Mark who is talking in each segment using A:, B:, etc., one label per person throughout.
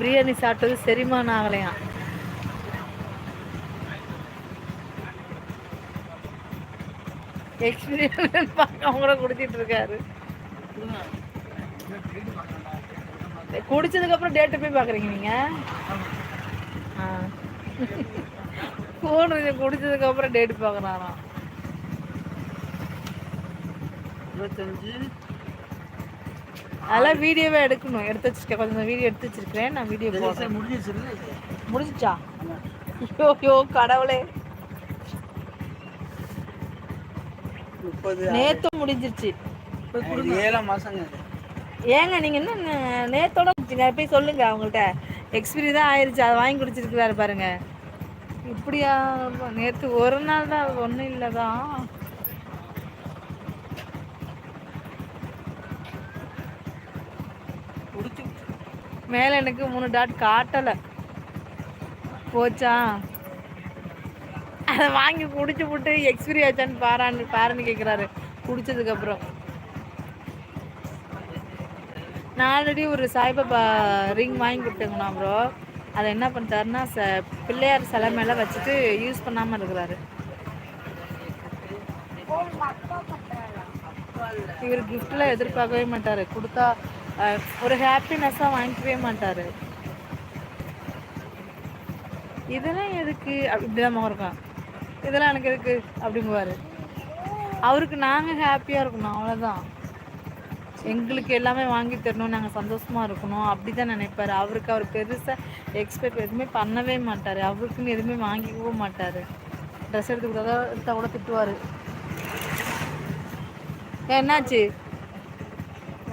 A: பிரியாணி சாப்பிட்டது செரிமானம் ஆகலையாம். எக்ஸ்பீரியன்ஸ் பார்க்க அவங்கள குடிச்சிட்டு இருக்காரு. குடிச்சதுக்கப்புறம் டேட்டு போய் பார்க்குறீங்க நீங்கள் ஆ. Phone குடிச்சதுக்கப்புறம் date பார்க்குறாராம்.
B: இருபத்தஞ்சு.
A: அதெல்லாம் வீடியோவே எடுக்கணும். எடுத்து வச்சிருக்கேன். கொஞ்சம் வீடியோ எடுத்து வச்சிருக்கேன் நான் வீடியோ போடுறேன். முடிஞ்சிச்சா? ஐயோ ஐயோ கடவுளே நேத்து முடிஞ்சிருச்சு.
B: ஏழாம் மாசங்க.
A: ஏங்க நீங்க என்ன நேத்தோட முடிச்சிங்க போய் சொல்லுங்க அவங்கள்ட்ட. எக்ஸ்பிரி தான் ஆயிருச்சு. அதை வாங்கி குடிச்சிருக்கிறாரு பாருங்க. இப்படியா? நேத்து ஒரு நாள் தான் ஒன்றும் இல்லைதான்.
B: குடிச்சு
A: மேலே எனக்கு மூணு டாட் காட்டலை. போச்சா? அதை வாங்கி குடிச்சு விட்டு எக்ஸ்பிரி ஆச்சான்னு பாரான்னு பாருன்னு கேட்குறாரு குடிச்சதுக்கப்புறம் நான் ஆல்ரெடி ஒரு சாய்பாபா ரிங் வாங்கி கொடுத்தேங்கண்ணா ப்ரோ அதை என்ன பண்ணிட்டாருன்னா ச பிள்ளையார் சிலை மேலே வச்சுட்டு யூஸ் பண்ணாமல் இருக்கிறாரு. இவர் கிஃப்டில் எதிர்பார்க்கவே மாட்டார். கொடுத்தா ஒரு ஹாப்பினஸ்ஸாக வாங்கிக்கவே மாட்டார். இதெல்லாம் எதுக்கு? அப்படி இப்படிதான் முகம் இதெல்லாம் எனக்கு எதுக்கு? அப்படிங்குவார். அவருக்கு நாங்கள் ஹாப்பியாக இருக்கணும் அவ்வளோதான் எங்களுக்கு எல்லாமே வாங்கி தரணும் நாங்கள் சந்தோஷமாக இருக்கணும் அப்படி தான் நினைப்பாரு. அவருக்கு அவர் பெருசாக எக்ஸ்பெக்ட் எதுவுமே பண்ணவே மாட்டார். அவருக்குன்னு எதுவுமே வாங்கிக்கவும் மாட்டார். ட்ரெஸ் எடுத்து கூட கூட திட்டுவார். என்னாச்சு?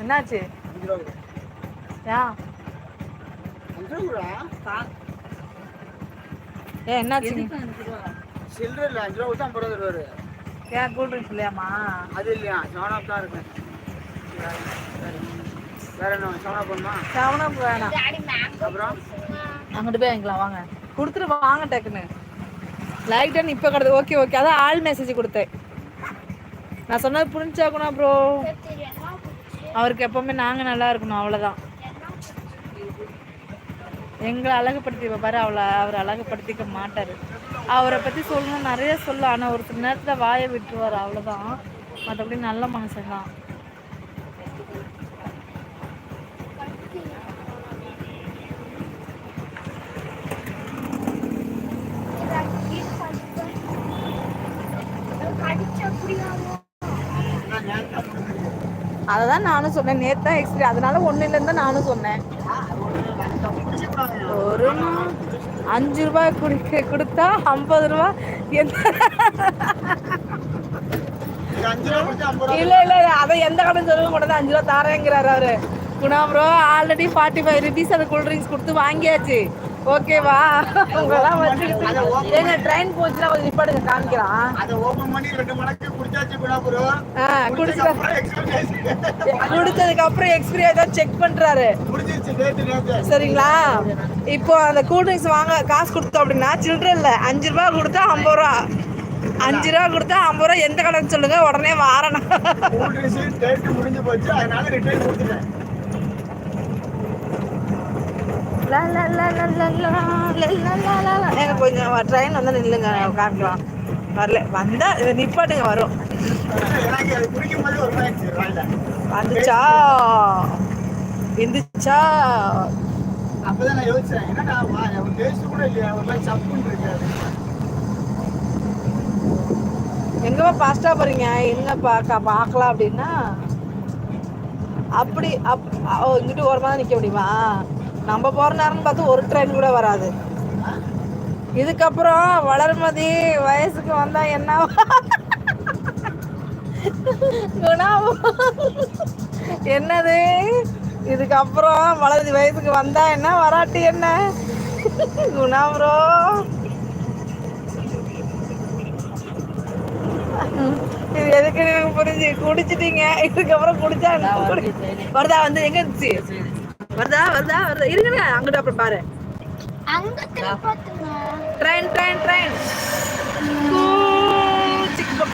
A: என்னாச்சு? ஏன் என்னாச்சு
B: சில்லறை இல்லை அஞ்சு ரூபா கொடுத்தா ஐம்பது ரூபா தருவாரு.
A: ஏன் கூல் ட்ரிங்க்ஸ் இல்லையாம்மா?
B: அது இல்லையா? சவனாப் தான் இருக்கு. வேற என்ன சவனா பண்ணுமா
A: செவனப் வேணாம்.
B: அப்புறம்?
A: அங்கிட்டு போய் வாங்கிக்கலாம் வாங்க. கொடுத்துட்டு வாங்க டக்குன்னு. லைட்டாக இப்போ கிடது ஓகே ஓகே அதான் ஆள் மெசேஜ் கொடுத்தேன். நான் சொன்னது புரிஞ்சாக்கணும் ப்ரோ அவருக்கு எப்போவுமே நாங்கள் நல்லா இருக்கணும் அவ்வளோதான் எங்களை அழகுப்படுத்தி பாரு அவளை அவர் அழகுப்படுத்திக்க மாட்டார். அவரை பற்றி சொல்லணும் நிறைய சொல்ல ஆனால் ஒரு சில நேரத்தில் வாயை விட்டுருவார் அவ்வளோதான் மற்றபடி நல்ல மனுஷன் அப்படியாவோ அதை தான் நானும் சொன்னேன். நேற்று தான் எக்ஸ்பிரி அதனால ஒன்றும் இல்லைன்னு தான் நானும் சொன்னேன். ஒரு அஞ்சு ரூபாய் குடிக்க கொடுத்தா ஐம்பது ரூபா எந்த இல்ல இல்ல அதை எந்த கடன் சொல்லவும் கூட அஞ்சு ரூபா தாரேங்கிறாரு அவரு. Guna bro already forty five rupees அந்த கூல் ட்ரிங்க்ஸ் கொடுத்து வாங்கியாச்சு. ஓகேவா? உங்களெல்லாம் வச்சுக்கிட்டு ஏங்க ட்ரெயின் போச்சுன்னா கொஞ்சம் நிப்பாடுங்க காமிக்கலாம்.
B: அதை ஓபன் பண்ணி ரெண்டு மடக்கு குடிச்சாச்சு கூட ப்ரோ
A: ஆ குடிச்சு குடிச்சதுக்கு அப்புறம் எக்ஸ்பிரி ஏதாவது செக் பண்றாரு. சரிங்களா? இப்போ அந்த கூல் ட்ரிங்க்ஸ் வாங்க காசு கொடுத்தோம் அப்படின்னா சில்லற இல்லை அஞ்சு ரூபா கொடுத்தா ஐம்பது ரூபா. அஞ்சு ரூபா கொடுத்தா ஐம்பது ரூபா எந்த கடைன்னு சொல்லுங்க உடனே வாரணும். ஏங்க கொஞ்சம் ட்ரெயின் வந்து நில்லுங்க காமிக்கலாம் வரல வந்தா நிப்பாட்டுங்க வரும். வந்துச்சா இருந்துச்சா
B: அப்பதான் நான் யோசிச்சேன் என்னடா வா ஒரு டேஸ்ட் கூட இல்லையா ஒரு மாதிரி சப்புன்னு இருக்காது
A: எங்கப்பா ஃபாஸ்டா போறீங்க எங்க பார்க்க பார்க்கலாம் அப்படின்னா அப்படி அப் இங்கிட்டு ஓரமாக தான் நிற்க முடியுமா நம்ம போகிற நேரம்னு பார்த்து ஒரு ட்ரெயின் கூட வராது. இதுக்கப்புறம் வளர்மதி வயசுக்கு வந்தா என்ன? குணா என்னது? இதுக்கப்புறம் வளர்மதி வயசுக்கு வந்தா என்ன? வராட்டி என்ன? குணா ப்ரோ இது எதுக்கு எனக்கு புரிஞ்சு குடிச்சிட்டீங்க. இதுக்கப்புறம் குடிச்சா என்ன? வருதா வந்து எங்க இருந்துச்சு? வருதா வருதா வருதா. இருங்க அங்கிட்ட அப்புறம் பாரு. Train train train